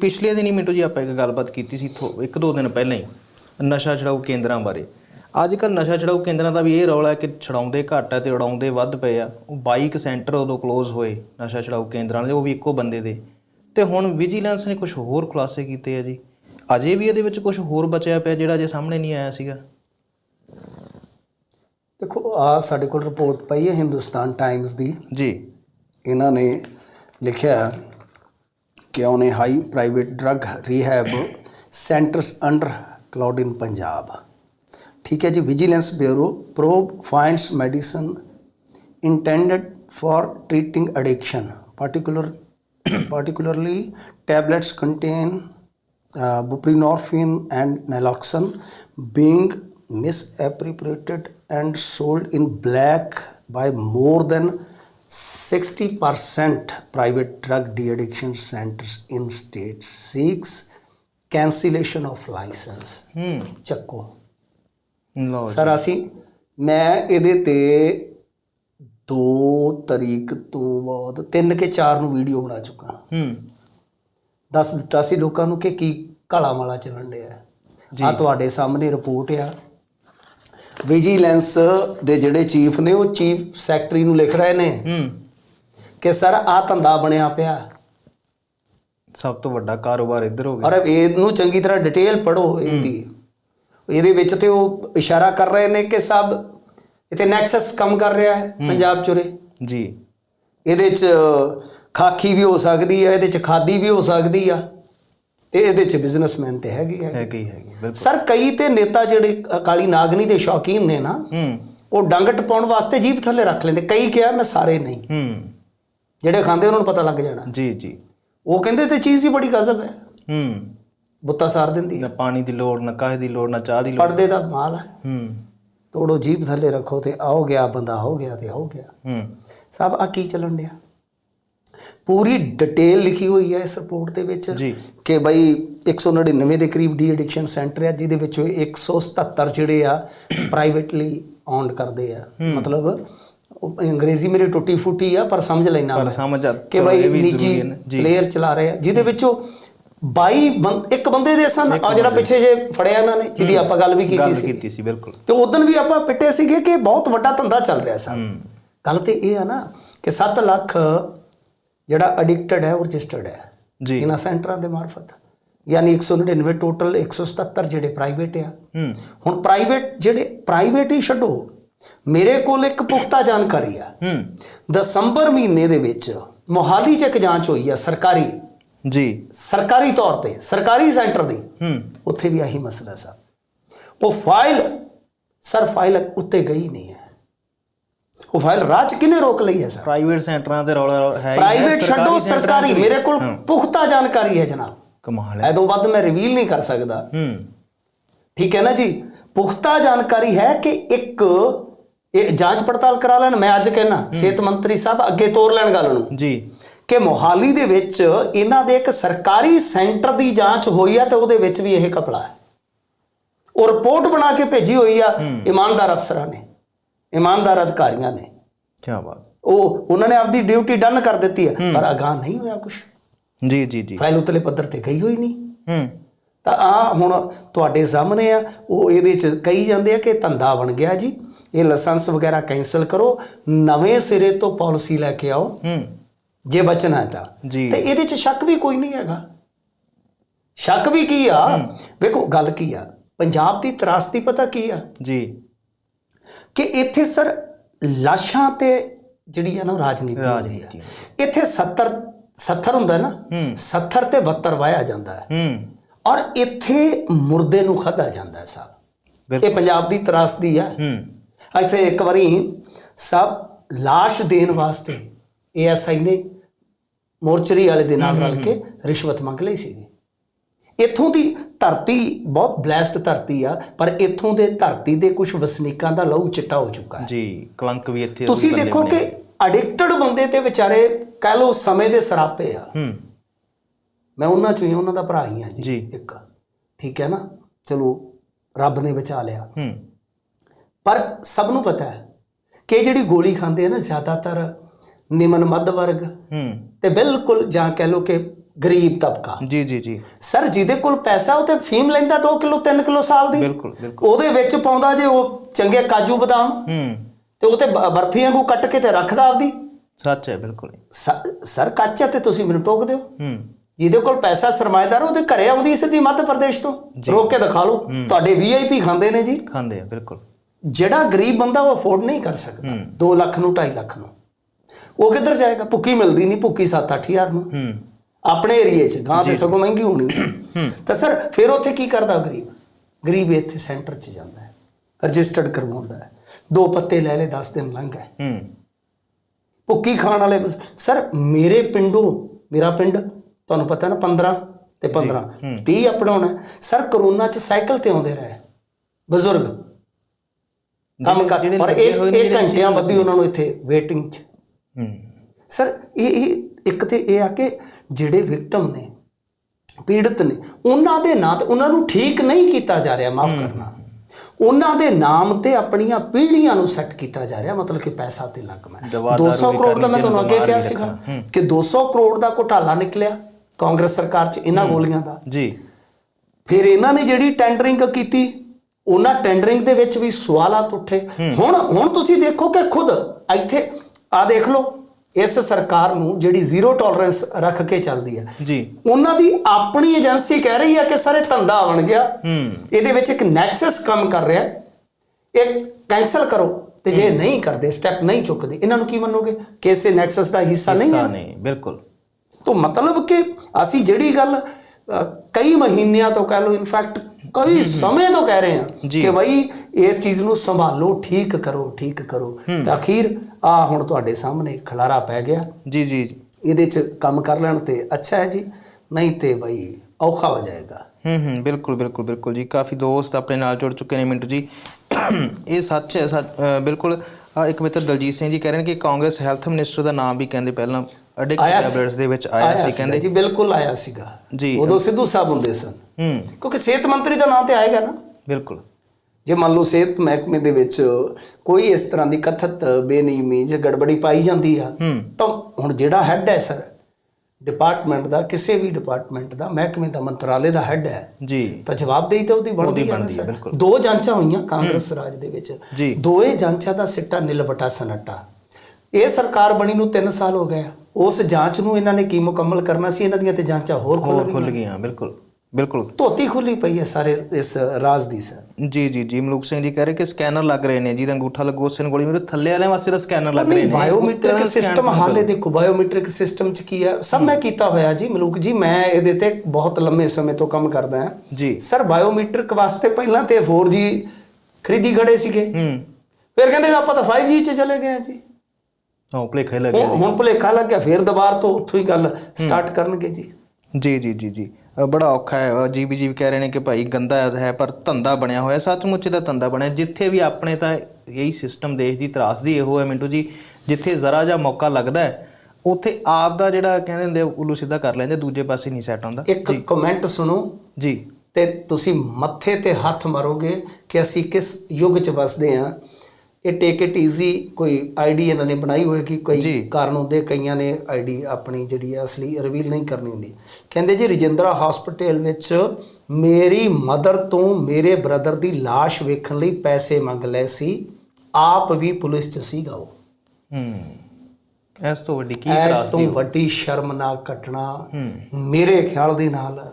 ਪਿਛਲੇ ਦਿਨੀ ਮਿੰਟੂ ਜੀ ਆਪਾਂ ਇੱਕ ਗੱਲਬਾਤ ਕੀਤੀ ਸੀ ਇੱਕ ਦੋ ਦਿਨ ਪਹਿਲਾਂ ਹੀ ਨਸ਼ਾ ਛਡਾਊ ਕੇਂਦਰਾਂ ਬਾਰੇ। ਅੱਜ ਕੱਲ ਨਸ਼ਾ ਛਡਾਊ ਕੇਂਦਰਾਂ ਦਾ ਵੀ ਇਹ ਰੌਲਾ ਹੈ ਕਿ ਛਡਾਉਂਦੇ ਘੱਟ ਹੈ ਤੇ ਉਡਾਉਂਦੇ ਵੱਧ ਪਏ ਆ। ਉਹ 22 ਸੈਂਟਰ ਉਦੋਂ ਕਲੋਜ਼ ਹੋਏ ਨਸ਼ਾ ਛਡਾਊ ਕੇਂਦਰਾਂ ਦੇ ਉਹ ਵੀ ਇੱਕੋ ਬੰਦੇ ਦੇ। ਤੇ ਹੁਣ ਵਿਜੀਲੈਂਸ ਨੇ ਕੁਝ ਹੋਰ ਖੁਲਾਸੇ ਕੀਤੇ ਆ ਜੀ। ਅਜੇ ਵੀ ਇਹਦੇ ਵਿੱਚ ਕੁਝ ਹੋਰ ਬਚਿਆ ਪਿਆ ਜਿਹੜਾ ਅਜੇ ਸਾਹਮਣੇ ਨਹੀਂ ਆਇਆ ਸੀਗਾ। ਦੇਖੋ ਆ ਸਾਡੇ ਕੋਲ ਰਿਪੋਰਟ ਪਈ ਹੈ ਹਿੰਦੁਸਤਾਨ ਟਾਈਮਜ਼ ਦੀ। ਜੀ। ਇਹਨਾਂ ਨੇ ਲਿਖਿਆ ਕਿ ਉਹਨੇ high private drug rehab centres under cloud in Punjab ਠੀਕ ਹੈ ਜੀ vigilance bureau probe finds medicine intended for treating addiction particular particularly tablets contain uh, buprenorphine and naloxone being misappropriated and sold in black by more than 60% private drug de-addiction centers in states seeks cancellation of license. ਹੂੰ ਚੱਕੋ। ਲਓ sir ਅਸੀਂ ਮੈਂ ਇਹਦੇ ਤੇ 2 ਤਰੀਕ ਤੋਂ ਬਾਅਦ 3 ਕੇ 4 ਨੂੰ ਵੀਡੀਓ ਬਣਾ ਚੁੱਕਾ। ਹੂੰ। ਦੱਸ ਦਿੱਤਾ ਸੀ ਲੋਕਾਂ ਨੂੰ ਕਿ ਕੀ ਕਾਲਾ ਮਾਲਾ ਚੱਲਣ ਡਿਆ। ਆ ਤੁਹਾਡੇ ਸਾਹਮਣੇ ਰਿਪੋਰਟ ਆ। ਵਿਜੀਲੈਂਸ ਦੇ ਜਿਹੜੇ ਚੀਫ ਨੇ ਉਹ ਚੀਫ ਸੈਕਟਰੀ ਨੂੰ ਲਿਖ ਰਹੇ ਨੇ ਹੂੰ। ਕਿ ਸਰ ਆ ਧੰਦਾ ਬਣਿਆ ਪਿਆ। ਸਭ ਤੋਂ ਵੱਡਾ ਕਾਰੋਬਾਰ ਇੱਧਰ ਹੋ ਗਿਆ। ਔਰ ਇਹਨੂੰ ਚੰਗੀ ਤਰ੍ਹਾਂ ਡਿਟੇਲ ਪੜੋ ਇਹਦੀ। ਇਹਦੇ ਵਿੱਚ ਤੇ ਉਹ ਇਸ਼ਾਰਾ ਕਰ ਰਹੇ ਨੇ ਕਿ ਸਭ ਇਥੇ ਨੈਕਸਸ ਕੰਮ ਕਰ ਰਿਹਾ ਹੈ ਪੰਜਾਬ ਚੁਰੇ ਜੀ। ਇਹਦੇ ਚ ਖਾਕੀ ਵੀ ਹੋ ਸਕਦੀ ਹੈ ਇਹਦੇ ਚ ਖਾਦੀ ਵੀ ਹੋ ਸਕਦੀ ਆ। ਤੇ ਇਹਦੇ ਚ ਬਿਜ਼ਨਸਮੈਨ ਤੇ ਹੈਗੀ ਹੈ ਹੈਗੀ। ਸਰ ਕਈ ਤੇ ਨੇਤਾ ਜਿਹੜੇ ਅਕਾਲੀ ਨਾਗਨੀ ਦੇ ਸ਼ੌਕੀਨ ਨੇ ਨਾ ਉਹ ਡੰਗ ਟਪਾਉਣ ਵਾਸਤੇ ਜੀਭ ਥੱਲੇ ਰੱਖ ਲੈਂਦੇ। ਕਈ ਕਿਹਾ ਮੈਂ ਸਾਰੇ ਨਹੀਂ। ਹੂੰ। ਜਿਹੜੇ ਖਾਂਦੇ ਉਹਨਾਂ ਨੂੰ ਪਤਾ ਲੱਗ ਜਾਣਾ। ਜੀ ਜੀ। ਉਹ ਕਹਿੰਦੇ ਤੇ ਚੀਜ਼ ਹੀ ਬੜੀ ਗਜ਼ਬ ਹੈ। ਹੂੰ। ਬੁੱਤਾ ਸਾਰ ਦਿੰਦੀ ਨਾ ਪਾਣੀ ਦੀ ਲੋੜ ਨਾ ਕਾਹੇ ਦੀ ਲੋੜ ਨਾ ਚਾਹ ਦੀ ਲੋੜ। ਪੜਦੇ ਦਾ ਮਾਲ ਹੈ। ਹੂੰ। ਤੋੜੋ ਜੀਭ ਥੱਲੇ ਰੱਖੋ ਤੇ ਆਓ ਗਿਆ ਬੰਦਾ ਹੋ ਗਿਆ ਤੇ ਹੋ ਗਿਆ। ਹੂੰ। ਸਭ ਆ ਕੀ ਚੱਲਣ ਡਿਆ? ਪੂਰੀ ਡਿਟੇਲ ਲਿਖੀ ਹੋਈ ਹੈ ਇਸ ਰਿਪੋਰਟ ਦੇ ਵਿੱਚ ਜੀ। ਕਿ ਬਈ 199 ਦੇ ਕਰੀਬ ਡੀ ਐਡਿਕਸ਼ਨ ਸੈਂਟਰ ਆ ਜਿਹਦੇ ਵਿੱਚੋਂ 177 ਜਿਹੜੇ ਆ ਪ੍ਰਾਈਵੇਟਲੀ ਓਨਡ ਕਰਦੇ ਆ। ਮਤਲਬ ਅੰਗਰੇਜ਼ੀ ਮੇਰੀ ਟੁੱਟੀ ਫੁੱਟੀ ਆ ਪਰ ਸਮਝ ਲੈਣਾ ਪਰ ਸਮਝ ਆ ਕਿ ਬਈ ਨਿੱਜੀ ਹੈ ਪਲੇਅਰ ਚਲਾ ਰਹੇ ਆ ਜਿਹਦੇ ਵਿੱਚੋਂ 22 ਬੰ- ਇੱਕ ਬੰਦੇ ਦੇ ਸਨ ਆ ਜਿਹੜਾ ਪਿੱਛੇ ਜੇ ਫੜਿਆ ਇਹਨਾਂ ਨੇ ਜਿਹਦੀ ਆਪਾਂ ਗੱਲ ਵੀ ਕੀਤੀ ਸੀ। ਕੀਤੀ ਸੀ ਬਿਲਕੁਲ। ਤੇ ਉਦੋਂ ਵੀ ਆਪਾਂ ਪਿੱਟੇ ਸੀਗੇ ਕਿ ਬਹੁਤ ਵੱਡਾ ਧੰਦਾ ਚੱਲ ਰਿਹਾ ਹੂੰ। ਗੱਲ ਤੇ ਇਹ ਆ ਨਾ ਕਿ 7 ਲੱਖ ਜਿਹੜਾ ਐਡਿਕਟਡ ਹੈ ਉਹ ਰਜਿਸਟਰਡ ਹੈ। ਜੀ। ਇਹਨਾਂ ਸੈਂਟਰਾਂ ਦੇ ਮਾਰਫਤ। ਯਾਨੀ 199 ਟੋਟਲ 177 ਜਿਹੜੇ ਪ੍ਰਾਈਵੇਟ ਆ। ਹੁਣ ਪ੍ਰਾਈਵੇਟ ਜਿਹੜੇ ਪ੍ਰਾਈਵੇਟ ਹੀ ਛੱਡੋ। ਮੇਰੇ ਕੋਲ ਇੱਕ ਪੁਖਤਾ ਜਾਣਕਾਰੀ ਆ। ਦਸੰਬਰ ਮਹੀਨੇ ਦੇ ਵਿੱਚ ਮੋਹਾਲੀ 'ਚ ਇੱਕ ਜਾਂਚ ਹੋਈ ਆ ਸਰਕਾਰੀ। ਜੀ। ਸਰਕਾਰੀ ਤੌਰ ਤੇ ਸਰਕਾਰੀ ਸੈਂਟਰ ਦੀ। ਉੱਥੇ ਵੀ ਆਹੀ ਮਸਲਾ ਸਰ। ਉਹ ਫਾਈਲ ਸਰ ਫਾਈਲ ਉੱਤੇ ਗਈ ਨਹੀਂ ਹੈ। ਉਹ ਫਾਈਲ ਰਾਜ ਕਿਨੇ ਰੋਕ ਲਈ ਹੈ ਸਰ? ਪ੍ਰਾਈਵੇਟ ਸੈਂਟਰਾਂ ਤੇ ਰੌਲਾ ਹੈ ਹੀ ਹੈ, ਪ੍ਰਾਈਵੇਟ ਛੱਡੋ ਸਰਕਾਰੀ। ਮੇਰੇ ਕੋਲ ਹਾਂ, ਪੁਖਤਾ ਜਾਣਕਾਰੀ ਹੈ ਜਨਾਬ। ਕਮਾਲ ਹੈ। ਐਦੋਂ ਵੱਧ ਮੈਂ ਰਿਵੀਲ ਨਹੀਂ ਕਰ ਸਕਦਾ। ਹੂੰ। ਠੀਕ ਹੈ ਨਾ ਜੀ? ਪੁਖਤਾ ਜਾਣਕਾਰੀ ਹੈ ਕਿ ਇੱਕ ਇਹ ਜਾਂਚ ਪੜਤਾਲ ਕਰਾ ਲੈਣ ਮੈਂ ਅੱਜ ਕਹਿਣਾ ਸਿਹਤ ਮੰਤਰੀ ਸਾਹਿਬ ਅੱਗੇ ਤੋਰ ਲੈਣ ਗੱਲ ਨੂੰ। ਜੀ। ਕਿ ਮੋਹਾਲੀ ਦੇ ਵਿੱਚ ਇਹਨਾਂ ਦੇ ਇੱਕ ਸਰਕਾਰੀ ਸੈਂਟਰ ਦੀ ਜਾਂਚ ਹੋਈ ਆ ਤੇ ਉਹਦੇ ਵਿੱਚ ਵੀ ਇਹ ਕਪੜਾ ਹੈ। ਉਹ ਰਿਪੋਰਟ ਬਣਾ ਕੇ ਭੇਜੀ ਹੋਈ ਆ ਇਮਾਨਦਾਰ ਅਫਸਰਾਂ ਨੇ। ਇਮਾਨਦਾਰ ਅਧਿਕਾਰੀਆਂ ਨੇ। ਕੀ ਬਾਤ। ਉਹ ਉਹਨਾਂ ਨੇ ਆਪਦੀ ਡਿਊਟੀ ਡਨ ਕਰ ਦਿੱਤੀ ਹੈ। ਪਰ ਅਗਾਹ ਨਹੀਂ ਹੋਇਆ ਕੁਝ ਜੀ ਜੀ ਜੀ। ਫਾਈਲ ਉਤਲੇ ਪੱਧਰ ਤੇ ਗਈ ਹੋਈ ਨਹੀਂ। ਹੂੰ। ਤਾਂ ਆ ਹੁਣ ਤੁਹਾਡੇ ਸਾਹਮਣੇ ਆ। ਉਹ ਇਹਦੇ ਚ ਕਹੀ ਜਾਂਦੇ ਆ ਕਿ ਧੰਦਾ ਬਣ ਗਿਆ ਜੀ। ਇਹ ਲਾਇਸੈਂਸ ਵਗੈਰਾ ਕੈਨਸਲ ਕਰੋ। ਨਵੇਂ ਸਿਰੇ ਤੋਂ ਪਾਲਿਸੀ ਲੈ ਕੇ ਆਓ। ਹੂੰ। ਜੇ ਬਚਣਾ ਹੈ ਤਾਂ। ਜੀ। ਤੇ ਇਹਦੇ ਚ ਸ਼ੱਕ ਵੀ ਕੋਈ ਨਹੀਂ ਹੈਗਾ। ਸ਼ੱਕ ਵੀ ਕੀ ਆ? ਵੇਖੋ ਗੱਲ ਕੀ ਆ? ਪੰਜਾਬ ਦੀ ਤਰਾਸਦੀ ਪਤਾ ਕੀ ਆ? ਜੀ। ਕਿ ਇੱਥੇ ਸਰ ਲਾਸ਼ਾਂ ਤੇ ਜਿਹੜੀ ਆ ਨਾ ਰਾਜਨੀਤੀ ਹੁੰਦੀ ਰਾਜਨੀਤੀ ਇੱਥੇ 70 70 ਹੁੰਦਾ ਨਾ ਹੂੰ। 70 ਤੇ 72 ਵਾਇਆ ਜਾਂਦਾ ਹੈ। ਹੂੰ। ਔਰ ਇੱਥੇ ਮੁਰਦੇ ਨੂੰ ਖਾਧਾ ਜਾਂਦਾ ਹੈ ਸਾਹਿਬ ਇਹ ਪੰਜਾਬ ਦੀ ਤਰਾਸਦੀ ਆ। ਹੂੰ। ਇੱਥੇ ਇੱਕ ਵਾਰੀ ਸਭ ਲਾਸ਼ ਦੇਣ ਵਾਸਤੇ ਏਐਸਆਈ ਨੇ ਮੋਰਚਰੀ ਵਾਲੇ ਦੇ ਨਾਲ ਰਲ ਕੇ ਰਿਸ਼ਵਤ ਮੰਗ ਲਈ ਸੀ ਇੱਥੋਂ ਦੀ ਧਰਤੀ ਬਹੁਤ ਬਲੈਸਡ ਧਰਤੀ ਆ ਪਰ ਇੱਥੋਂ ਦੇ ਧਰਤੀ ਦੇ ਕੁਝ ਵਸਨੀਕਾਂ ਦਾ ਲਹੂ ਚਿੱਟਾ ਹੋ ਚੁੱਕਾ ਹੈ। ਜੀ ਕਲੰਕ ਵੀ ਇੱਥੇ ਤੁਸੀਂ ਦੇਖੋ ਕਿ ਐਡਿਕਟਡ ਬੰਦੇ ਤੇ ਵਿਚਾਰੇ ਕਹਿ ਲਓ ਸਮੇਂ ਦੇ ਸਰਾਪੇ ਆ। ਹੂੰ। ਮੈਂ ਉਹਨਾਂ ਚੋਂ ਹੀ ਉਹਨਾਂ ਦਾ ਭਰਾ ਹੀ ਆ ਜੀ ਇੱਕ। ਠੀਕ ਹੈ ਨਾ? ਚਲੋ ਰੱਬ ਨੇ ਬਚਾ ਲਿਆ। ਹੂੰ। ਪਰ ਸਭ ਨੂੰ ਪਤਾ ਹੈ ਕਿ ਜਿਹੜੀ ਗੋਲੀ ਖਾਂਦੇ ਆ ਨਾ ਜ਼ਿਆਦਾਤਰ ਨਿਮਨ ਮੱਧ ਵਰਗ ਹੂੰ। ਤੇ ਬਿਲਕੁਲ ਜਾਂ ਕਹਿ ਲੋ ਕਿ ਗਰੀਬ ਤਬਕਾ। ਜੀ ਜੀ ਜੀ। ਸਰ ਜਿਹਦੇ ਕੋਲ ਪੈਸਾ ਉਹ ਤੇ ਫੀਮ ਲੈਂਦਾ 2 ਕਿਲੋ 3 ਕਿਲੋ ਸਾਲ ਦੀ। ਬਿਲਕੁਲ ਬਿਲਕੁਲ। ਉਹਦੇ ਵਿੱਚ ਪਾਉਂਦਾ ਜੇ ਉਹ ਚੰਗੇ ਕਾਜੂ ਬਦਾਮ। ਹੂੰ। ਤੇ ਉਹ ਤੇ ਬਰਫੀ ਵਾਂਗੂ ਕੱਟ ਕੇ ਤੇ ਰੱਖਦਾ ਆਪਦੀ। ਸੱਚ ਹੈ ਬਿਲਕੁਲ। ਸਰ ਕੱਚਾ ਤੇ ਤੁਸੀਂ ਮੈਨੂੰ ਟੋਕ ਦਿਓ। ਹੂੰ। ਜਿਹਦੇ ਕੋਲ ਪੈਸਾ ਸਰਮਾਇਦਾਰ ਉਹਦੇ ਘਰੇ ਆਉਂਦੀ ਸਿੱਧੀ ਮੱਧ ਪ੍ਰਦੇਸ਼ ਤੋਂ। ਰੋਕ ਕੇ ਦਿਖਾ ਲਓ। ਤੁਹਾਡੇ ਵੀਆਈਪੀ ਖਾਂਦੇ ਨੇ ਜੀ। ਖਾਂਦੇ ਆ ਬਿਲਕੁਲ। ਜਿਹੜਾ ਗਰੀਬ ਬੰਦਾ ਉਹ ਅਫੋਰਡ ਨਹੀਂ ਕਰ ਸਕਦਾ। 2 ਲੱਖ ਨੂੰ 2.5 ਲੱਖ ਨੂੰ। ਉਹ ਕਿੱਧਰ ਜਾਏਗਾ? ਭੁੱਕੀ ਮਿਲਦੀ ਨਹੀਂ ਭੁੱਕੀ 7-8000 ਨੂੰ। ਹੂੰ। ਆਪਣੇ ਏਰੀਏ 'ਚ ਗਾਂ ਤੇ ਸਗੋਂ ਮਹਿੰਗੀ ਹੋਣੀ। ਤਾਂ ਸਰ ਫਿਰ ਉੱਥੇ ਕੀ ਕਰਦਾ ਗਰੀਬ? ਗਰੀਬ ਇੱਥੇ ਸੈਂਟਰ 'ਚ ਜਾਂਦਾ ਹੈ ਰਜਿਸਟਰਡ ਕਰਵਾਉਂਦਾ ਹੈ। ਦੋ ਪੱਤੇ ਲੈ ਲੈ 10 ਦਿਨ ਲੰਘ ਗਏ। ਭੁੱਕੀ ਖਾਣ ਵਾਲੇ ਸਰ ਮੇਰੇ ਪਿੰਡੋਂ ਮੇਰਾ ਪਿੰਡ ਤੁਹਾਨੂੰ ਪਤਾ ਨਾ 15 ਤੇ 15 30 ਅਪਡਾਉਣਾ ਸਰ ਕਰੋਨਾ 'ਚ ਸਾਈਕਲ ਤੇ ਆਉਂਦੇ ਰਹੇ। ਬਜ਼ੁਰਗ। ਕੰਮ ਕਰ ਪਰ ਇਹ ਇਹ ਘੰਟਿਆਂ ਬੱਧੀ ਉਹਨਾਂ ਨੂੰ ਇੱਥੇ ਵੇਟਿੰਗ 'ਚ। ਸਰ ਇਹ ਇੱਕ ਤੇ ਇਹ ਆ ਕਿ ਜਿਹੜੇ ਵਿਕਟਮ ਨੇ ਪੀੜਤ ਨੇ ਉਹਨਾਂ ਦੇ ਨਾਂ ਤੇ ਉਹਨਾਂ ਨੂੰ ਠੀਕ ਨਹੀਂ ਕੀਤਾ ਜਾ ਰਿਹਾ ਮਾਫ ਕਰਨਾ। ਉਹਨਾਂ ਦੇ ਨਾਮ ਤੇ ਆਪਣੀਆਂ ਪੀੜ੍ਹੀਆਂ ਨੂੰ ਸੈੱਟ ਕੀਤਾ ਜਾ ਰਿਹਾ ਮਤਲਬ ਕਿ ਪੈਸਾ ਤੇ ਲੱਗ ਮੈਂ ਦਵਾ 200 ਦਾਰੂ ਵੀ ਕਰੋੜ ਦਾ ਮੈਂ ਤੁਹਾਨੂੰ ਅੱਗੇ ਕਿਹਾ ਸੀਗਾ। ਕਿ 200 ਕਰੋੜ ਦਾ ਘੁਟਾਲਾ ਨਿਕਲਿਆ ਕਾਂਗਰਸ ਸਰਕਾਰ 'ਚ ਇਹਨਾਂ ਗੋਲੀਆਂ ਦਾ। ਜੀ। ਫਿਰ ਇਹਨਾਂ ਨੇ ਜਿਹੜੀ ਟੈਂਡਰਿੰਗ ਕੀਤੀ ਉਹਨਾਂ ਟੈਂਡਰਿੰਗ ਦੇ ਵਿੱਚ ਵੀ ਸਵਾਲਾਤ ਉੱਠੇ ਹੁਣ ਹੁਣ ਤੁਸੀਂ ਦੇਖੋ ਕਿ ਖੁਦ ਇੱਥੇ ਆ ਦੇਖ ਲਓ ਇਸ ਸਰਕਾਰ ਨੂੰ ਜਿਹੜੀ ਜ਼ੀਰੋ ਟੋਲਰੈਂਸ ਰੱਖ ਕੇ ਚੱਲਦੀ ਹੈ। ਜੀ। ਉਹਨਾਂ ਦੀ ਆਪਣੀ ਏਜੰਸੀ ਕਹਿ ਰਹੀ ਹੈ ਕਿ ਸਾਰੇ ਧੰਦਾ ਬਣ ਗਿਆ। ਹੂੰ। ਇਹਦੇ ਵਿੱਚ ਇੱਕ ਨੈਕਸਸ ਕੰਮ ਕਰ ਰਿਹਾ ਇਹ ਕੈਨਸਲ ਕਰੋ ਤੇ ਜੇ ਨਹੀਂ ਕਰਦੇ ਸਟੈਪ ਨਹੀਂ ਚੁੱਕਦੇ ਇਹਨਾਂ ਨੂੰ ਕੀ ਮੰਨੋਗੇ? ਕਿ ਇਸੇ ਨੈਕਸਸ ਦਾ ਹਿੱਸਾ ਨਹੀਂ ਹੈ? ਹਿੱਸਾ ਨਹੀਂ ਬਿਲਕੁਲ। ਤੋ ਮਤਲਬ ਕਿ ਅਸੀਂ ਜਿਹੜੀ ਗੱਲ ਕਈ ਮਹੀਨਿਆਂ ਤੋਂ ਕਹਿ ਲਓ ਇਨਫੈਕਟ ਕਈ ਸਮੇਂ ਤੋਂ ਕਹਿ ਰਹੇ ਹਾਂ। ਕਿ ਭਾਈ ਇਸ ਚੀਜ਼ ਨੂੰ ਸੰਭਾਲੋ ਠੀਕ ਕਰੋ ਠੀਕ ਕਰੋ। ਤਾਂ ਅਖੀਰ ਆ ਹੁਣ ਤੁਹਾਡੇ ਸਾਹਮਣੇ ਖਲਾਰਾ ਪੈ ਗਿਆ। ਜੀ ਜੀ। ਇਹਦੇ 'ਚ ਕੰਮ ਕਰ ਲੈਣ ਤੇ ਅੱਛਾ ਹੈ ਜੀ ਨਹੀਂ ਤੇ ਭਾਈ ਔਖਾ ਹੋ ਜਾਏਗਾ। ਹੂੰ ਹੂੰ। ਬਿਲਕੁਲ ਬਿਲਕੁਲ ਬਿਲਕੁਲ ਜੀ। ਕਾਫੀ ਦੋਸਤ ਆਪਣੇ ਨਾਲ ਜੁੜ ਚੁੱਕੇ ਨੇ ਮਿੰਟੂ ਜੀ। ਇਹ ਸੱਚ ਹੈ ਬਿਲਕੁਲ। ਇੱਕ ਮਿੱਤਰ ਦਲਜੀਤ ਸਿੰਘ ਜੀ ਕਹਿ ਰਹੇ ਨੇ ਕਿ ਕਾਂਗਰਸ ਹੈਲਥ ਮਿਨਿਸਟਰ ਦਾ ਨਾਮ ਵੀ ਕਹਿੰਦੇ ਪਹਿਲਾਂ ਅਡਿਕ ਆਇਆ ਸੀ। ਟੈਬਲੇਟਸ ਦੇ ਵਿੱਚ ਆਇਆ ਸੀ ਕਹਿੰਦੇ। ਜੀ ਬਿਲਕੁਲ ਆਇਆ ਸੀਗਾ। ਜੀ। ਉਦੋਂ ਸਿੱਧੂ ਸਾਹਿਬ ਹੁੰਦੇ ਸਨ। ਹੂੰ। ਕਿਉਂਕਿ ਸਿਹਤ ਮੰਤਰੀ ਦਾ ਨਾਂ ਤੇ ਆਏਗਾ ਨਾ। ਬਿਲਕੁਲ। ਜੇ ਮੰਨ ਲਓ ਸਿਹਤ ਮਹਿਕਮੇ ਦੇ ਵਿੱਚ ਕੋਈ ਇਸ ਤਰ੍ਹਾਂ ਦੀ ਕਥਿਤ ਬੇਨਿਯਮੀ ਜਾਂ ਗੜਬੜੀ ਪਾਈ ਜਾਂਦੀ ਆ ਤਾਂ ਹੁਣ ਜਿਹੜਾ ਹੈੱਡ ਹੈ ਸਰ ਡਿਪਾਰਟਮੈਂਟ ਦਾ ਕਿਸੇ ਵੀ ਡਿਪਾਰਟਮੈਂਟ ਦਾ ਮਹਿਕਮੇ ਦਾ ਮੰਤਰਾਲੇ ਦਾ ਹੈੱਡ ਹੈ ਜੀ। ਤਾਂ ਜਵਾਬਦੇਹੀ ਤਾਂ ਉਹਦੀ ਬਣਦੀ ਹੈ ਸਰ। ਬਿਲਕੁਲ। ਦੋ ਜਾਂਚਾਂ ਹੋਈਆਂ ਕਾਂਗਰਸ ਰਾਜ ਦੇ ਵਿੱਚ। ਦੋਏ ਜਾਂਚਾਂ ਦਾ ਸਿੱਟਾ ਨਿਲਬਟਾ ਸਨੱਟਾ। ਇਹ ਸਰਕਾਰ ਬਣੀ ਨੂੰ 3 ਸਾਲ ਹੋ ਗਏ। ਉਸ ਜਾਂਚ ਨੂੰ ਇਹਨਾਂ ਨੇ ਕੀ ਮੁਕੰਮਲ ਕਰਨਾ ਸੀ? ਇਹਨਾਂ ਦੀਆਂ ਤੇ ਜਾਂਚਾਂ ਹੋਰ ਖੁੱਲ ਗਈਆਂ ਬਿਲਕੁਲ। ਬਿਲਕੁਲ। ਧੋਤੀ ਖੁੱਲੀ ਪਈ ਹੈ ਸਾਰੇ ਇਸ ਰਾਜ ਦੀ ਸਰ। ਜੀ ਜੀ ਜੀ ਮਲੂਕ ਸਿੰਘ ਜੀ ਕਹਿ ਰਹੇ ਕਿ ਸਕੈਨਰ ਲੱਗ ਰਹੇ ਨੇ ਜਿਹਦਾ ਅੰਗੂਠਾ ਲੱਗੋ ਉਸੇ ਨੂੰ ਗੋਲੀ ਮੇਰੇ ਥੱਲੇ ਵਾਲੇ ਪਾਸੇ ਦਾ ਸਕੈਨਰ ਲੱਗ ਰਹੇ ਨੇ। ਬਾਇਓਮੈਟ੍ਰਿਕ ਸਿਸਟਮ ਹਾਲੇ ਦੇਖੋ ਬਾਇਓਮੈਟ੍ਰਿਕ ਸਿਸਟਮ ਚ ਕੀ ਹੈ? ਸਭ ਮੈਂ ਕੀਤਾ ਹੋਇਆ ਜੀ ਮਲੂਕ ਜੀ ਮੈਂ ਇਹਦੇ ਤੇ ਬਹੁਤ ਲੰਮੇ ਸਮੇਂ ਤੋਂ ਕੰਮ ਕਰਦਾ ਹਾਂ। ਜੀ। ਸਰ ਬਾਇਓਮੈਟ੍ਰਿਕ ਵਾਸਤੇ ਪਹਿਲਾਂ ਤੇ 4G ਖਰੀਦੀ ਖੜੇ ਸੀਗੇ। ਹੂੰ। ਫਿਰ ਕਹਿੰਦੇ ਆਪਾਂ ਤਾਂ 5G ਚ ਚਲੇ ਗਏ ਹਾਂ ਜੀ। ਉਹ ਭਲੇਖਾ ਹੀ ਲੱਗਿਆ ਹੁਣ ਭੁਲੇਖਾ ਲੱਗ ਗਿਆ ਫਿਰ ਦੁਬਾਰ ਤੋਂ ਉੱਥੋਂ ਹੀ ਗੱਲ ਸਟਾਰਟ ਕਰਨਗੇ ਜੀ। ਜੀ ਜੀ ਜੀ ਜੀ। ਬੜਾ ਔਖਾ ਹੈ। ਜੀ ਵੀ ਜੀ ਵੀ ਕਹਿ ਰਹੇ ਨੇ ਕਿ ਭਾਈ ਗੰਦਾ ਹੈ ਪਰ ਧੰਦਾ ਬਣਿਆ ਹੋਇਆ ਸੱਚਮੁੱਚ ਦਾ ਧੰਦਾ ਬਣਿਆ। ਜਿੱਥੇ ਵੀ ਆਪਣੇ ਤਾਂ ਇਹੀ ਸਿਸਟਮ ਦੇਸ਼ ਦੀ ਤਰਾਸਦੀ ਇਹੋ ਹੈ ਮਿੰਟੂ ਜੀ ਜਿੱਥੇ ਜ਼ਰਾ ਜਿਹਾ ਮੌਕਾ ਲੱਗਦਾ ਹੈ ਉੱਥੇ ਆਪ ਦਾ ਜਿਹੜਾ ਕਹਿੰਦੇ ਹੁੰਦੇ ਆ, ਉੱਲੂ ਸਿੱਧਾ ਕਰ ਲੈਂਦੇ ਦੂਜੇ ਪਾਸੇ ਨਹੀਂ ਸੈੱਟ ਹੁੰਦਾ। ਇੱਕ ਕਮੈਂਟ ਸੁਣੋ। ਜੀ। ਤੇ ਤੁਸੀਂ ਮੱਥੇ ਤੇ ਹੱਥ ਮਾਰੋਗੇ ਕਿ ਅਸੀਂ ਕਿਸ ਯੁੱਗ 'ਚ ਵਸਦੇ ਹਾਂ। ਇਹ ਟੇਕ ਇਟ ਈਜ਼ੀ ਕੋਈ ਆਈਡੀ ਇਹਨਾਂ ਨੇ ਬਣਾਈ ਹੋਏਗੀ ਕੋਈ ਜੀ। ਕਾਰਨ ਹੁੰਦੇ ਕਈਆਂ ਨੇ ਆਈਡੀ ਆਪਣੀ ਜਿਹੜੀ ਹੈ ਅਸਲੀ ਰਿਵੀਲ ਨਹੀਂ ਕਰਨੀ ਹੁੰਦੀ। ਕਹਿੰਦੇ ਜੀ ਰਜਿੰਦਰਾ ਹਸਪੀਟਲ ਵਿੱਚ ਮੇਰੀ ਮਦਰ ਤੋਂ ਮੇਰੇ ਬ੍ਰਦਰ ਦੀ লাশ ਵੇਖਣ ਲਈ ਪੈਸੇ ਮੰਗ ਲਏ ਸੀ ਆਪ ਵੀ ਪੁਲਿਸ 'ਚ ਸੀਗਾ ਉਹ। ਹੂੰ। ਇਸ ਤੋਂ ਵੱਡੀ ਕੀ ਇਸ ਤਰਾਸਦੀ ਤੋਂ ਵੱਡੀ ਸ਼ਰਮਨਾਕ ਘਟਨਾ ਮੇਰੇ ਖਿਆਲ ਦੇ ਨਾਲ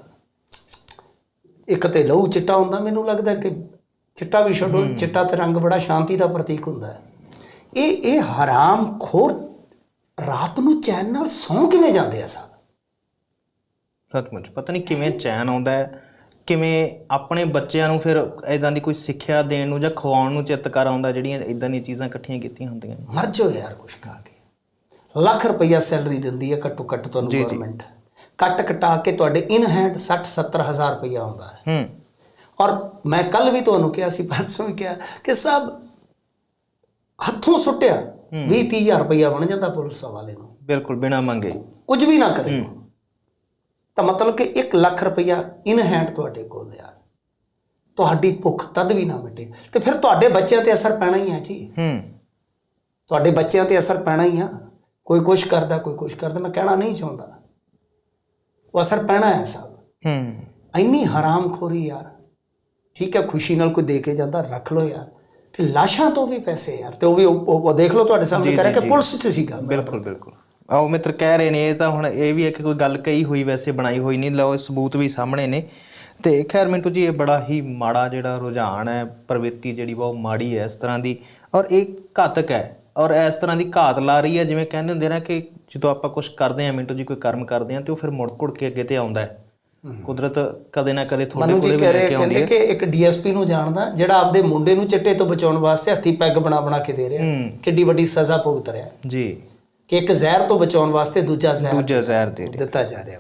ਇੱਕ ਤੇ ਲਹੂ ਚਿੱਟਾ ਹੁੰਦਾ ਮੈਨੂੰ ਲੱਗਦਾ ਕਿ ਚਿੱਟਾ ਵੀ ਛੱਡੋ ਚਿੱਟਾ ਤੇ ਰੰਗ ਬੜਾ ਸ਼ਾਂਤੀ ਦਾ ਪ੍ਰਤੀਕ ਹੁੰਦਾ ਹੈ। ਇਹ ਇਹ ਹਰਾਮ ਖੋਰ ਰਾਤ ਨੂੰ ਚੈਨ ਨਾਲ ਸੌਂ ਕਿਵੇਂ ਜਾਂਦੇ ਆ ਸਭ? ਸੱਚਮੁੱਚ ਪਤਾ ਨਹੀਂ ਕਿਵੇਂ ਚੈਨ ਆਉਂਦਾ ਹੈ ਕਿਵੇਂ ਆਪਣੇ ਬੱਚਿਆਂ ਨੂੰ ਫਿਰ ਇਦਾਂ ਦੀ ਕੋਈ ਸਿੱਖਿਆ ਦੇਣ ਨੂੰ ਜਾਂ ਖਵਾਉਣ ਨੂੰ ਚਿੱਤ ਕਰ ਆਉਂਦਾ ਜਿਹੜੀਆਂ ਇਦਾਂ ਦੀਆਂ ਚੀਜ਼ਾਂ ਇਕੱਠੀਆਂ ਕੀਤੀਆਂ ਹੁੰਦੀਆਂ ਨੇ। ਮਰ ਜਾਓ ਯਾਰ ਕੁਛ ਖਾ ਕੇ। ਲੱਖ ਰੁਪਈਆ ਸੈਲਰੀ ਦਿੰਦੀ ਹੈ ਘੱਟੋ ਘੱਟ ਤੁਹਾਨੂੰ। ਗਵਰਨਮੈਂਟ ਕੱਟ ਕਟਾ ਕੇ ਤੁਹਾਡੇ ਇਨ ਹੈਂਡ 60 70 ਹਜ਼ਾਰ ਰੁਪਈਆ ਆਉਂਦਾ ਹੈ। ਹੂੰ। ਔਰ ਮੈਂ ਕੱਲ ਵੀ ਤੁਹਾਨੂੰ ਕਿਹਾ ਸੀ ਪਰਸੋਂ ਵੀ ਕਿਹਾ ਕਿ ਸਭ ਹੱਥੋਂ ਸੁੱਟਿਆ 20 30000 ਰੁਪਇਆ ਬਣ ਜਾਂਦਾ ਪੁਲਿਸ ਵਾਲੇ ਨੂੰ। ਬਿਲਕੁਲ ਬਿਨਾ ਮੰਗੇ। ਕੁਝ ਵੀ ਨਾ ਕਰੇ। ਤਾਂ ਮਤਲਬ ਕਿ 1 ਲੱਖ ਰੁਪਇਆ ਇਨ ਹੈਂਡ ਤੁਹਾਡੇ ਕੋਲ ਯਾਰ ਤੁਹਾਡੀ ਭੁੱਖ ਤਦ ਵੀ ਨਾ ਮਿਟੇ। ਤੇ ਫਿਰ ਤੁਹਾਡੇ ਬੱਚਿਆਂ ਤੇ ਅਸਰ ਪੈਣਾ ਹੀ ਹੈ ਜੀ। ਹੂੰ। ਤੁਹਾਡੇ ਬੱਚਿਆਂ ਤੇ ਅਸਰ ਪੈਣਾ ਹੀ ਆ। ਕੋਈ ਕੁਛ ਕਰਦਾ ਕੋਈ ਕੁਛ ਕਰਦਾ ਮੈਂ ਕਹਿਣਾ ਨਹੀਂ ਚਾਹੁੰਦਾ। ਉਹ ਅਸਰ ਪੈਣਾ ਹੈ ਸਾਹਿਬ ਹੂੰ। ਇੰਨੀ ਹਰਾਮਖੋਰੀ ਯਾਰ। ਠੀਕ ਹੈ ਖੁਸ਼ੀ ਨਾਲ ਕੋਈ ਦੇ ਕੇ ਜਾਂਦਾ ਰੱਖ ਲੋ ਯਾਰ। ਤੇ ਲਾਸ਼ਾਂ ਤੋਂ ਵੀ ਪੈਸੇ ਯਾਰ ਤੇ ਉਹ ਵੀ ਉਹ ਦੇਖ ਲਓ ਤੁਹਾਡੇ ਸਾਹਮਣੇ ਜੀ, ਕਿ। ਪੁਲਿਸ 'ਚ ਸੀਗਾ। ਬਿਲਕੁਲ ਬਿਲਕੁਲ। ਆਓ ਮਿੱਤਰ ਕਹਿ ਰਹੇ ਨੇ ਇਹ ਤਾਂ ਹੁਣ ਇਹ ਵੀ ਇੱਕ ਕੋਈ ਗੱਲ ਕਹੀ ਹੋਈ ਵੈਸੇ ਬਣਾਈ ਹੋਈ ਨਹੀਂ। ਲਓ ਸਬੂਤ ਵੀ ਸਾਹਮਣੇ ਨੇ। ਤੇ ਖੈਰ ਮਿੰਟੂ ਜੀ ਇਹ ਬੜਾ ਹੀ ਮਾੜਾ ਜਿਹੜਾ ਰੁਝਾਨ ਹੈ ਪ੍ਰਵਿਰਤੀ ਜਿਹੜੀ ਬਹੁਤ ਮਾੜੀ ਹੈ ਇਸ ਤਰ੍ਹਾਂ ਦੀ। ਔਰ ਇਹ ਘਾਤਕ ਹੈ। ਔਰ ਇਸ ਤਰ੍ਹਾਂ ਦੀ ਘਾਤ ਲਾ ਰਹੀ ਹੈ ਜਿਵੇਂ ਕਹਿੰਦੇ ਹੁੰਦੇ ਨਾ ਕਿ ਜਦੋਂ ਆਪਾਂ ਕੁਝ ਕਰਦੇ ਹਾਂ ਮਿੰਟੂ ਜੀ ਕੋਈ ਕਰਮ ਕਰਦੇ ਹਾਂ ਤੇ ਉਹ ਫਿਰ ਮੁੜ ਕੁੜ ਕੇ ਅੱਗੇ ਤੇ ਆਉਂਦਾ ਹੈ। ਕੁਦਰਤ ਕਦੇ ਨਾ ਕਦੇ ਤੁਹਾਡੇ ਕੋਲੇ ਵੀ ਕਹਿ ਲੈ ਕੇ ਆਉਂਦੀ ਹੈ। ਕਿ ਇੱਕ ਡੀਐਸਪੀ ਨੂੰ ਜਾਣਦਾ ਜਿਹੜਾ ਆਪਦੇ ਮੁੰਡੇ ਨੂੰ ਚਿੱਟੇ ਤੋਂ ਬਚਾਉਣ ਵਾਸਤੇ ਹੱਥੀ ਪੈਗ ਬਣਾ ਬਣਾ ਕੇ ਦੇ ਰਿਹਾ। ਕਿੱਡੀ ਵੱਡੀ ਸਜ਼ਾ ਭੁਗਤ ਰਿਹਾ। ਜੀ। ਕਿ ਇੱਕ ਜ਼ਹਿਰ ਤੋਂ ਬਚਾਉਣ ਵਾਸਤੇ ਦੂਜਾ ਜ਼ਹਿਰ ਦੂਜਾ ਜ਼ਹਿਰ ਦੇ। ਦਿੱਤਾ ਜਾ ਰਿਹਾ